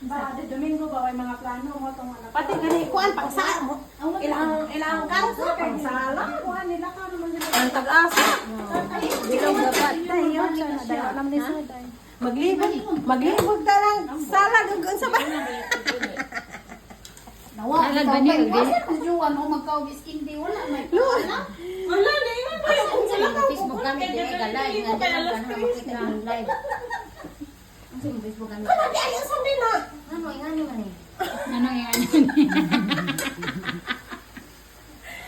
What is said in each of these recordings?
Domingo ba may mga plano mo tong anak. Pati gani kuan pang sa mo. Ilang ilang kanto pang sala. Kuha nila ka naman nila. Ang tag-asa. Bilog dapat. Tayo, dahil alam ni Suday. Maglibog, maglibog ta lang sala dugon sa ba. Nawa, ba kay di? Basta kung juwan o magkaubis hindi, wala may wala. Wala na yun. Sa Facebook kami, di ay galay. Nga di lang ka na makita ng live. Ang sa Facebook kami. Kana di ayo sa na. Ano, yung ano man eh. Ano yung ano?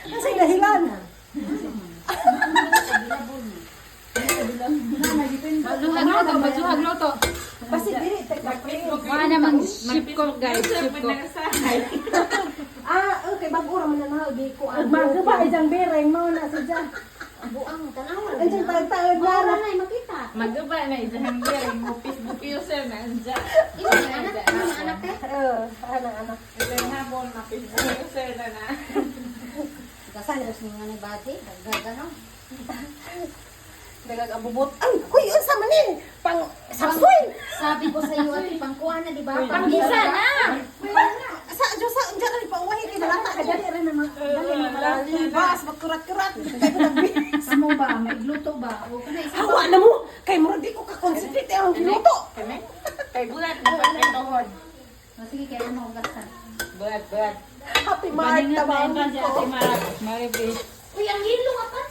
Kasi dahilan. Magluhag loto, magluhag loto. Basi dili Wala namang ship ko guys, ship ko. Ah, okay, bag-ura man na gi ko. Magmaga ba isang bereng mo na si Jan. Buang, tanawa. Anjing pagtawad na. Wala na, makita. Magaba na isang mo Facebook user na andyan. Ito, anak, ano anak eh? Eh, anak anak. Isang hapon na Facebook user na na. Kasalos ni nga ni Bati, dagdag ano. Dagang abubot. Ay, kuy unsa man ni? Pang sapsoy. Sabi ko sa iyo, ati, pangkuha na, di ba? Panggisa na! Sa Diyos sa unsa ni pang wahi ni lata ka dali rin naman. Dali naman. Bas magkurat-kurat. Amo ba, may gluto ba? O kana isa Hawa na mo. Kay mo di ko ka concentrate ang luto. Kami? Kay bulat, dapat may tuhod. Sige, kaya mo gasan. Bulat, bulat. Happy si Ate ko. Mara. Maribis. Uy, ang hilo nga pansit,